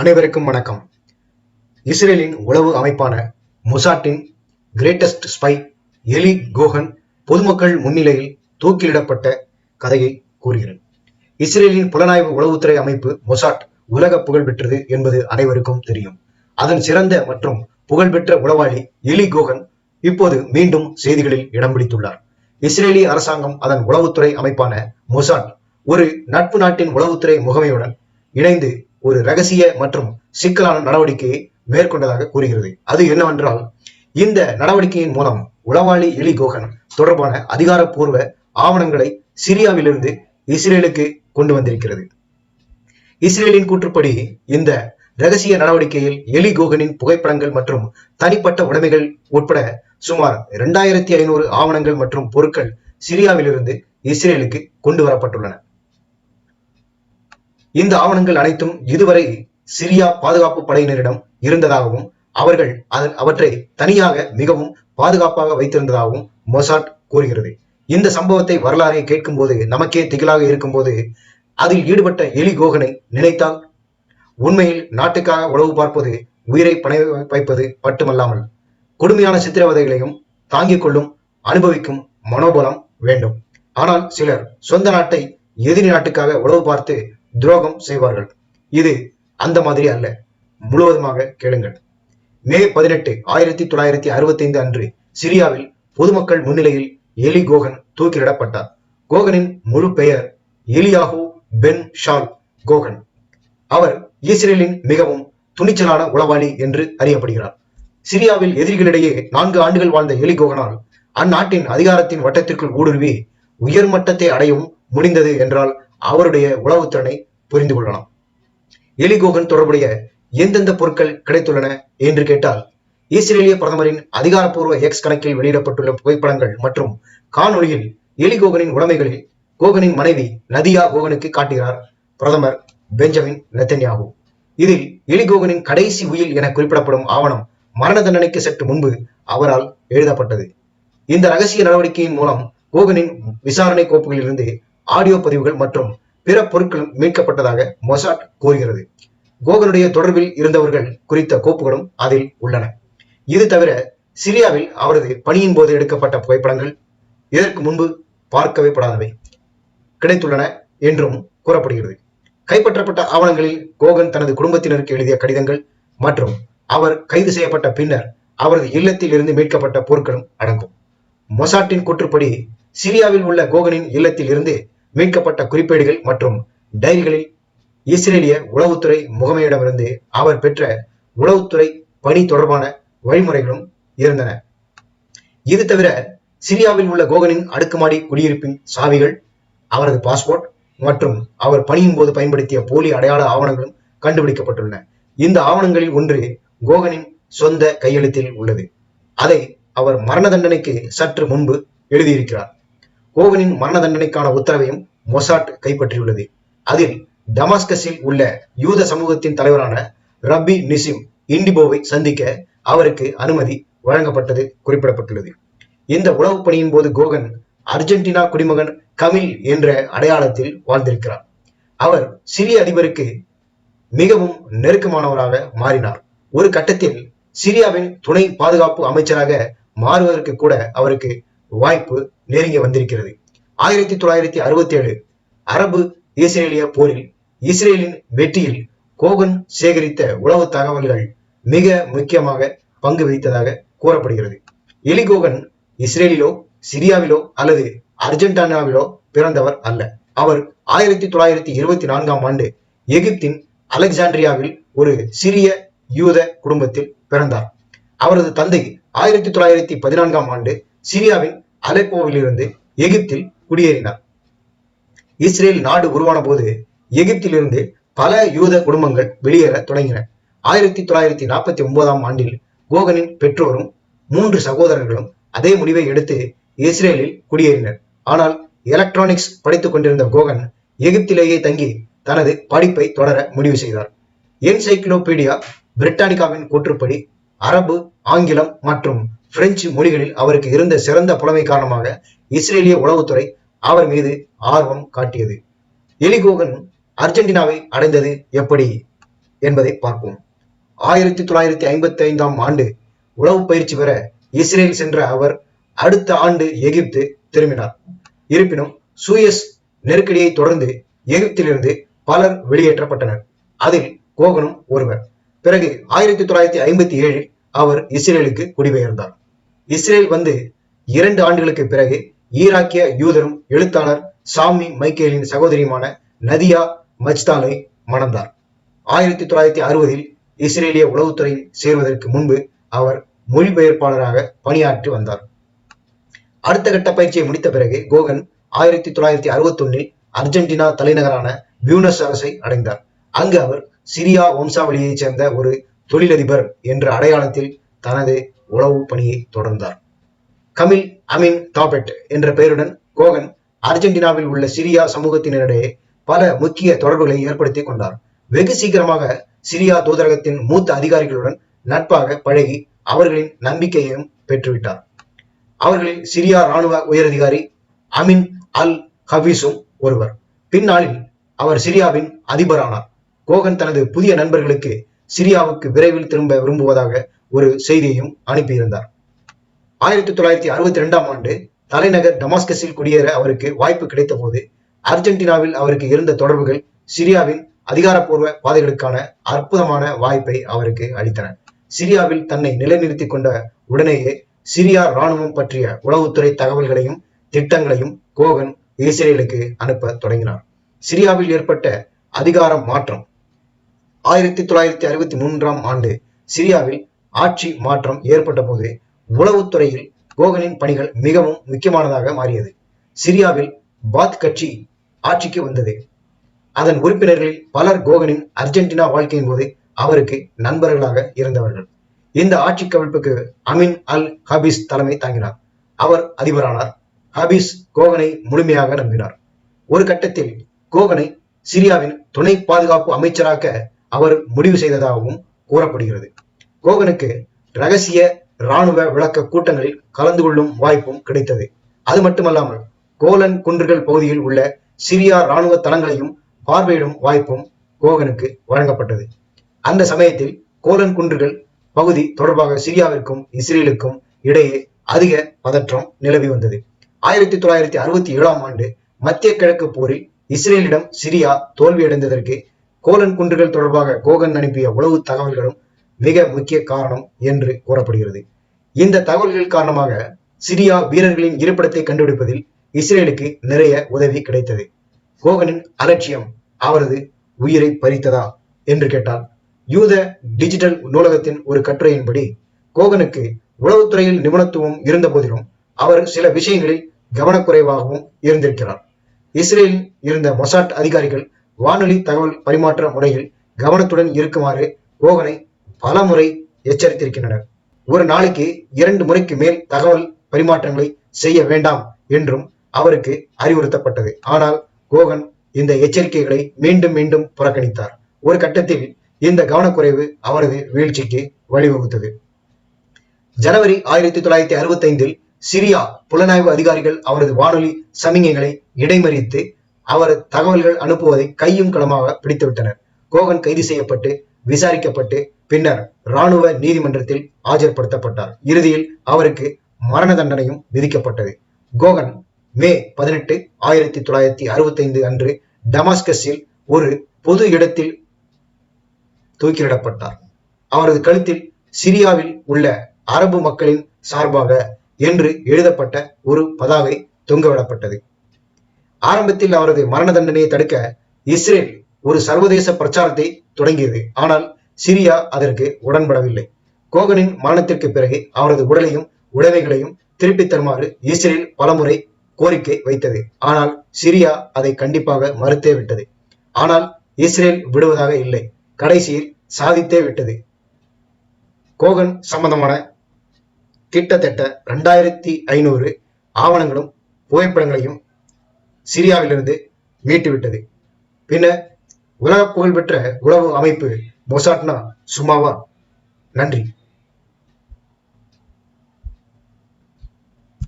அனைவருக்கும் வணக்கம். இஸ்ரேலின் உளவு அமைப்பான மொசாட்டின் கிரேட்டஸ்ட் ஸ்பை எலி கோஹன் பொதுமக்கள் முன்னிலையில் தூக்கிலிடப்பட்ட கதையை கூறுகிறது. இஸ்ரேலின் புலனாய்வு உளவுத்துறை அமைப்பு மொசாட் உலக புகழ் பெற்றது என்பது அனைவருக்கும் தெரியும். அதன் சிறந்த மற்றும் புகழ்பெற்ற உளவாளி எலி கோகன் இப்போது மீண்டும் செய்திகளில் இடம் பிடித்துள்ளார். இஸ்ரேலி அரசாங்கம் அதன் உளவுத்துறை அமைப்பான மொசாட் ஒரு நட்பு நாட்டின் உளவுத்துறை முகமையுடன் இணைந்து ஒரு ரகசிய மற்றும் சிக்கலான நடவடிக்கையை மேற்கொண்டதாக கூறுகிறது. அது என்னவென்றால் இந்த நடவடிக்கையின் மூலம் உளவாளி எலி கோகன் தொடர்பான அதிகாரப்பூர்வ ஆவணங்களை சிரியாவிலிருந்து இஸ்ரேலுக்கு கொண்டு வந்திருக்கிறது. இஸ்ரேலின் கூற்றுப்படி இந்த ரகசிய நடவடிக்கையில் எலி கோகனின் புகைப்படங்கள் மற்றும் தனிப்பட்ட உடைமைகள் உட்பட சுமார் இரண்டாயிரத்தி ஐநூறு ஆவணங்கள் மற்றும் பொருட்கள் சிரியாவிலிருந்து இஸ்ரேலுக்கு கொண்டு வரப்பட்டுள்ளன. இந்த ஆவணங்கள் அனைத்தும் இதுவரை சிரியா பாதுகாப்பு படையினரிடம் இருந்ததாகவும் அவர்கள் அதன் அவற்றை தனியாக மிகவும் பாதுகாப்பாக வைத்திருந்ததாகவும் மொசாட் கூறுகிறது. இந்த சம்பவத்தை வரலாறை கேட்கும்போது நமக்கே திகிலாக இருக்கும்போது அதில் ஈடுபட்ட எலி கோகனை நினைத்தால் உண்மையில் நாட்டுக்காக உளவு பார்ப்பது உயிரை பணை வைப்பது மட்டுமல்லாமல் கொடுமையான சித்திரவதைகளையும் தாங்கிக் கொள்ளும் அனுபவிக்கும் மனோபலம் வேண்டும். ஆனால் சிலர் சொந்த நாட்டை எதிரி நாட்டுக்காக உளவு பார்த்து துரோகம் செய்வார்கள். இது அந்த மாதிரி அல்ல. முழுவதுமாக கேளுங்கள். மே பதினெட்டு ஆயிரத்தி தொள்ளாயிரத்தி அறுபத்தி ஐந்து அன்று சிரியாவில் பொதுமக்கள் முன்னிலையில் எலி கோகன் தூக்கிலிடப்பட்டார். கோகனின் முழு பெயர் எலியாஹூ பென் ஷால் கோகன். அவர் இஸ்ரேலின் மிகவும் துணிச்சலான உளவாளி என்று அறியப்படுகிறார். சிரியாவில் எதிரிகளிடையே நான்கு ஆண்டுகள் வாழ்ந்த எலி கோகனால் அந்நாட்டின் அதிகாரத்தின் வட்டத்திற்குள் ஊடுருவி உயர்மட்டத்தை அடையவும் முடிந்தது என்றால் அவருடைய உளவுத்திறனை புரிந்து கொள்ளலாம் எலிகோகன் தொடர்புடைய எந்தெந்த பொருட்கள் கிடைத்துள்ளன என்று கேட்டால் இஸ்ரேலிய பிரதமரின் அதிகாரப்பூர்வ எக்ஸ் கணக்கில் வெளியிடப்பட்டுள்ள புகைப்படங்கள் மற்றும் காணொளியில் எலிகோகனின் உடைமைகளில் கோகனின் மனைவி நதியா கோகனுக்கு காட்டுகிறார் பிரதமர் பெஞ்சமின் நெத்தன்யாகு. இதில் எலிகோகனின் கடைசி உயில் என குறிப்பிடப்படும் ஆவணம் மரண தண்டனைக்கு சற்று முன்பு அவரால் எழுதப்பட்டது. இந்த ரகசிய நடவடிக்கையின் மூலம் கோகனின் விசாரணை கோப்புகளிலிருந்து ஆடியோ பதிவுகள் மற்றும் பிற பொருட்களும் மீட்கப்பட்டதாக மொசாட் கூறுகிறது. கோகனுடைய தொடர்பில் இருந்தவர்கள் குறித்த கோப்புகளும் அதில் உள்ளன. இது தவிர சிரியாவில் அவரது பணியின் போது எடுக்கப்பட்ட புகைப்படங்கள் இதற்கு முன்பு பார்க்கவே படாதவை கிடைத்துள்ளன என்றும் கூறப்படுகிறது. கைப்பற்றப்பட்ட ஆவணங்களில் கோகன் தனது குடும்பத்தினருக்கு எழுதிய கடிதங்கள் மற்றும் அவர் கைது செய்யப்பட்ட பின்னர் அவரது இல்லத்தில் இருந்து மீட்கப்பட்ட பொருட்களும் அடங்கும். மொசாட்டின் கூற்றுப்படி சிரியாவில் உள்ள கோகனின் இல்லத்தில் இருந்து மீட்கப்பட்ட குறிப்பேடுகள் மற்றும் டைரிகளில் இஸ்ரேலிய உளவுத்துறை முகமையிடமிருந்து அவர் பெற்ற உளவுத்துறை பணி தொடர்பான வழிமுறைகளும் இருந்தன. இது தவிர சிரியாவில் உள்ள கோகனின் அடுக்குமாடி குடியிருப்பின் சாவிகள் அவரது பாஸ்போர்ட் மற்றும் அவர் பணியின் போது பயன்படுத்திய போலி அடையாள ஆவணங்களும் கண்டுபிடிக்கப்பட்டுள்ளன. இந்த ஆவணங்களில் ஒன்று கோகனின் சொந்த கையெழுத்தில் உள்ளது. அதை அவர் மரண தண்டனைக்கு சற்று முன்பு எழுதியிருக்கிறார். ஓவனின் மரண தண்டனைக்கான உத்தரவையும் மொசாட் கைப்பற்றியுள்ளது. அதில் டமாஸ்கஸில் உள்ள யூத சமூகத்தின் தலைவரான ரப்பி நிசிம் இண்டிபோவை சந்திக்க அவருக்கு அனுமதி வழங்கப்பட்டது குறிப்பிடப்பட்டுள்ளது. இந்த உளவு பணியின் போது கோகன் அர்ஜென்டினா குடிமகன் கமில் என்ற அடையாளத்தில் வாழ்ந்திருக்கிறார். அவர் சிரிய அதிபருக்கு மிகவும் நெருக்கமானவராக மாறினார். ஒரு கட்டத்தில் சிரியாவின் துணை பாதுகாப்பு அமைச்சராக மாறுவதற்கு கூட அவருக்கு வாய்ப்பு நெருங்கி வந்திருக்கிறது. ஆயிரத்தி தொள்ளாயிரத்தி அறுபத்தி ஏழு அரபு இஸ்ரேலிய போரில் இஸ்ரேலின் வெற்றியில் கோகன் சேகரித்த உளவு தகவல்கள் மிக முக்கியமாக பங்கு வகித்ததாக கூறப்படுகிறது. எலிகோகன் இஸ்ரேலிலோ சிரியாவிலோ அல்லது அர்ஜென்டினாவிலோ பிறந்தவர் அல்ல. அவர் ஆயிரத்தி தொள்ளாயிரத்தி இருபத்தி நான்காம் ஆண்டு எகிப்தின் அலெக்சாண்ட்ரியாவில் ஒரு சிறிய யூத குடும்பத்தில் பிறந்தார். அவரது தந்தை ஆயிரத்தி தொள்ளாயிரத்தி பதினான்காம் ஆண்டு சிரியாவின் அலெப்போவிலிருந்து எகிப்தில் குடியேறினார். இஸ்ரேல் நாடு உருவான போது எகிப்திலிருந்து பல யூத குடும்பங்கள் வெளியேற தொடங்கின. ஆயிரத்தி தொள்ளாயிரத்தி நாற்பத்தி ஒன்பதாம் ஆண்டில் கோகனின் பெற்றோரும் மூன்று சகோதரர்களும் அதே முடிவை எடுத்து இஸ்ரேலில் குடியேறினர். ஆனால் எலக்ட்ரானிக்ஸ் படித்துக் கொண்டிருந்த கோகன் எகிப்திலேயே தங்கி தனது படிப்பை தொடர முடிவு செய்தார். என்சைக்ளோபீடியா பிரிட்டானிகாவின் கூற்றுப்படி அரபு ஆங்கிலம் மற்றும் பிரெஞ்சு மொழிகளில் அவருக்கு இருந்த சிறந்த புலமை காரணமாக இஸ்ரேலிய உளவுத்துறை அவர் மீது ஆர்வம் காட்டியது. எலிகோகன் அர்ஜென்டினாவை அடைந்தது எப்படி என்பதை பார்ப்போம். ஆயிரத்தி தொள்ளாயிரத்தி ஐம்பத்தி ஐந்தாம் ஆண்டு உளவு பயிற்சி பெற இஸ்ரேல் சென்ற அவர் அடுத்த ஆண்டு எகிப்து திரும்பினார். இருப்பினும் சூயஸ் நெருக்கடியை தொடர்ந்து எகிப்திலிருந்து பலர் வெளியேற்றப்பட்டனர். அதில் கோகனும் ஒருவர். பிறகு ஆயிரத்தி தொள்ளாயிரத்தி ஐம்பத்தி ஏழில் அவர் இஸ்ரேலுக்கு குடிபெயர்ந்தார். இஸ்ரேல் வந்து இரண்டு ஆண்டுகளுக்கு பிறகு ஈராக்கிய யூதரும் எழுத்தாளர் சாமி மைக்கேலின் சகோதரியுமான நதியா மஜ்தாலை மணந்தார். ஆயிரத்தி தொள்ளாயிரத்தி அறுபதில் இஸ்ரேலிய உளவுத்துறையில் சேர்வதற்கு முன்பு அவர் மொழிபெயர்ப்பாளராக பணியாற்றி வந்தார். அடுத்த கட்ட பயிற்சியை முடித்த பிறகு கோகன் ஆயிரத்தி தொள்ளாயிரத்தி அறுபத்தி ஒன்னில் அர்ஜென்டினா தலைநகரான பியூனஸ் அரசை அடைந்தார். அங்கு அவர் சிரியா வம்சாவளியைச் சேர்ந்த ஒரு தொழிலதிபர் என்ற அடையாளத்தில் தனது உளவு பணியை தொடர்ந்தார். கமில் அமின் தாபெட் என்ற பெயருடன் கோகன் அர்ஜென்டினாவில் உள்ள சிரியா சமூகத்தினரிடையே பல முக்கிய தொடர்புகளை ஏற்படுத்தி கொண்டார். வெகு சீக்கிரமாக சிரியா தூதரகத்தின் மூத்த அதிகாரிகளுடன் நட்பாக பழகி அவர்களின் நம்பிக்கையையும் பெற்றுவிட்டார். அவர்களில் சிரியா ராணுவ உயரதிகாரி அமின் அல் ஹபீஸும் ஒருவர். பின்னாளில் அவர் சிரியாவின் அதிபரானார். கோகன் தனது புதிய நண்பர்களுக்கு சிரியாவுக்கு விரைவில் திரும்ப விரும்புவதாக ஒரு செய்தியையும் அனுப்பியிருந்தார். ஆயிரத்தி தொள்ளாயிரத்தி அறுபத்தி ரெண்டாம் ஆண்டு தலைநகர் டமாஸ்கஸில் குடியேற அவருக்கு வாய்ப்பு கிடைத்த போது அர்ஜென்டினாவில் அவருக்கு இருந்த தொடர்புகள் சிரியாவின் அதிகாரப்பூர்வ பாதைகளுக்கான அற்புதமான வாய்ப்பை அவருக்கு அளித்தன. சிரியாவில் தன்னை நிலைநிறுத்தி கொண்ட உடனேயே சிரியா ராணுவம் பற்றிய உளவுத்துறை தகவல்களையும் திட்டங்களையும் கோகன் இஸ்ரேலுக்கு அனுப்ப தொடங்கினார். சிரியாவில் ஏற்பட்ட அதிகார மாற்றம் ஆயிரத்தி தொள்ளாயிரத்தி அறுபத்தி மூன்றாம் ஆண்டு சிரியாவில் ஆட்சி மாற்றம் ஏற்பட்ட போது உளவுத்துறையில் கோகனின் பணிகள் மிகவும் முக்கியமானதாக மாறியது. சிரியாவில் பாத் கட்சி ஆட்சிக்கு வந்தது. அதன் உறுப்பினர்களில் பலர் கோகனின் அர்ஜென்டினா வாழ்க்கையின் போது அவருக்கு நண்பர்களாக இருந்தவர்கள். இந்த ஆட்சி கவிழ்ப்புக்கு அமின் அல் ஹபீஸ் தலைமை தாங்கினார். அவர் அதிபரானார். ஹபீஸ் கோகனை முழுமையாக நம்பினார். ஒரு கட்டத்தில் கோகனை சிரியாவின் துணை பாதுகாப்பு அமைச்சராக அவர் முடிவு செய்ததாகவும் கூறப்படுகிறது. கோகனுக்கு ரகசிய இராணுவ விளக்க கூட்டங்களில் கலந்து கொள்ளும் வாய்ப்பும் கிடைத்தது. அது மட்டுமல்லாமல் கோலன் குன்றுகள் பகுதியில் உள்ள சிரியா இராணுவ தளங்களையும் பார்வையிடும் வாய்ப்பும் கோகனுக்கு வழங்கப்பட்டது. அந்த சமயத்தில் கோலன் குன்றுகள் பகுதி தொடர்பாக சிரியாவிற்கும் இஸ்ரேலுக்கும் இடையே அதிக பதற்றம் நிலவி வந்தது. ஆயிரத்தி தொள்ளாயிரத்தி அறுபத்தி ஏழாம் ஆண்டு மத்திய கிழக்கு போரில் இஸ்ரேலிடம் சிரியா தோல்வியடைந்ததற்கு கோலன் குன்றுகள் தொடர்பாக கோகன் அனுப்பிய உளவு தகவல்களும் மிக முக்கிய காரணம் என்று கூறப்படுகிறது. இந்த தகவல்கள் காரணமாக சிரியா வீரர்களின் இருப்பிடத்தை கண்டுபிடிப்பதில் இஸ்ரேலுக்கு நிறைய உதவி கிடைத்தது. கோகனின் அலட்சியம் அவரது உயிரை பறித்ததா என்று கேட்டால் யூத டிஜிட்டல் நூலகத்தின் ஒரு கட்டுரையின்படி கோகனுக்கு உளவுத்துறையில் நிபுணத்துவம் இருந்த போதிலும் அவர் சில விஷயங்களில் கவனக்குறைவாகவும் இருந்திருக்கிறார். இஸ்ரேலில் இருந்த மொசாட் அதிகாரிகள் வானொலி தகவல் பரிமாற்ற முறையில் கவனத்துடன் இருக்குமாறு கோகனை பல முறை எச்சரித்திருக்கின்றனர். ஒரு நாளைக்கு இரண்டு முறைக்கு மேல் தகவல் பரிமாற்றங்களை செய்ய வேண்டாம் என்றும் அவருக்கு அறிவுறுத்தப்பட்டது. ஆனால் கோகன் இந்த எச்சரிக்கைகளை மீண்டும் மீண்டும் புறக்கணித்தார். ஒரு கட்டத்தில் இந்த கவனக்குறைவு அவரது வீழ்ச்சிக்கு வழிவகுத்தது. ஜனவரி ஆயிரத்தி தொள்ளாயிரத்தி அறுபத்தி ஐந்தில் சிரியா புலனாய்வு அதிகாரிகள் அவரது வானொலி சமிகைகளை இடைமறித்து அவர் தகவல்கள் அனுப்புவதை கையும் களமாக பிடித்துவிட்டனர். கோகன் கைது செய்யப்பட்டு விசாரிக்கப்பட்டு பின்னர் ராணுவ நீதிமன்றத்தில் ஆஜர்படுத்தப்பட்டார். இறுதியில் அவருக்கு மரண தண்டனையும் விதிக்கப்பட்டது. கோகன் மே பதினெட்டு ஆயிரத்தி தொள்ளாயிரத்தி அறுபத்தி ஐந்து அன்று டமாஸ்கஸில் ஒரு பொது இடத்தில் தூக்கிலிடப்பட்டார். அவரது கழுத்தில் சிரியாவில் உள்ள அரபு மக்களின் சார்பாக என்று எழுதப்பட்ட ஒரு பதாகை தொங்கவிடப்பட்டது. ஆரம்பத்தில் அவரது மரண தண்டனையை தடுக்க இஸ்ரேல் ஒரு சர்வதேச பிரச்சாரத்தை தொடங்கியது. ஆனால் சிரியா அதற்கு உடன்படவில்லை. கோகனின் மரணத்திற்கு பிறகு அவரது உடலையும் உடைமைகளையும் திருப்பித் தருமாறு இஸ்ரேல் பலமுறை கோரிக்கை வைத்தது. ஆனால் சிரியா அதை கண்டிப்பாக மறுத்தே விட்டது. ஆனால் இஸ்ரேல் விடுவதாக இல்லை. கடைசியில் சாதித்தே விட்டது. கோகன் சம்பந்தமான கிட்டத்தட்ட ரெண்டாயிரத்தி ஐநூறு ஆவணங்களும் புகைப்படங்களையும் சிரியாவிலிருந்து மீட்டுவிட்டது. பின்னர் உலக புகழ்பெற்ற உளவு அமைப்பு மொசாட்னா சுமாவா. நன்றி.